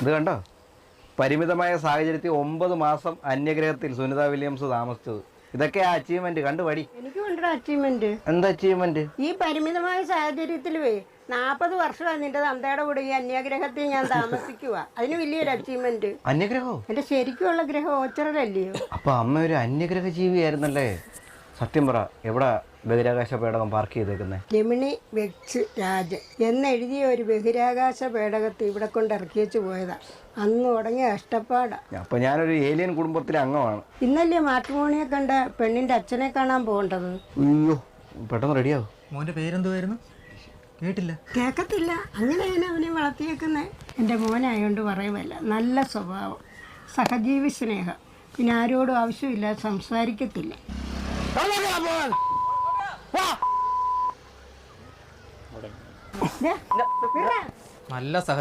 ഇത് കണ്ടോ? പരിമിതമായ സാഹചര്യത്തിൽ ഒമ്പത് മാസം അന്യഗ്രഹത്തിൽ സുനിത വില്യംസ് താമസിച്ചത്. ഇതൊക്കെ അച്ചീവ്മെന്റ് കണ്ടു പടി. എനിക്ക് അച്ചീവ്മെന്റ് എന്താ അച്ചീവ്മെന്റ് ഈ പരിമിതമായ സാഹചര്യത്തിലുവേ നാപ്പത് വർഷമായി നിന്റെ തന്തയുടെ കൂടെ ഈ അന്യഗ്രഹത്തിൽ ഞാൻ താമസിക്കുക അതിന് വലിയൊരു അച്ചീവ്മെന്റ് അന്യഗ്രഹോ? എന്റെ ശരിക്കുള്ള ഗ്രഹം ഓച്ചറല്ലയോ അപ്പൊ അമ്മ ഒരു അന്യഗ്രഹ ജീവിയായിരുന്നല്ലേ സത്യം പറ എവിടെ ബഹിരാകാശ പേടകം പാർക്ക് ചെയ്തേക്കുന്നത് ജമിനി വെച്ച് രാജൻ എന്നെഴുതിയ ഒരു ബഹിരാകാശ പേടകത്തെ ഇവിടെ കൊണ്ട് ഇറക്കി വെച്ച് പോയതാ. അന്ന് തുടങ്ങിയ കഷ്ടപ്പാടാ. അപ്പൊ ഞാനൊരു ഏലിയൻ കുടുംബത്തിലെ അംഗമാണ്. ഇന്നല്ലേ മാട്രിമോണിയെ കണ്ട പെണ്ണിന്റെ അച്ഛനെ കാണാൻ പോകേണ്ടത്? അയ്യോ പെട്ടെന്ന് റെഡിയാവും മോന്റെ പേരെന്തുവായിരുന്നു? കേട്ടില്ല. കേൾക്കത്തില്ല അങ്ങനെയാണ് അവനെ വളർത്തിയേക്കുന്നത് എന്റെ മോനായോണ്ട് പറയുമല്ല നല്ല സ്വഭാവം സഹജീവി സ്നേഹം. പിന്നെ ആരോടും ആവശ്യമില്ല സംസാരിക്കത്തില്ല. നല്ല സഹ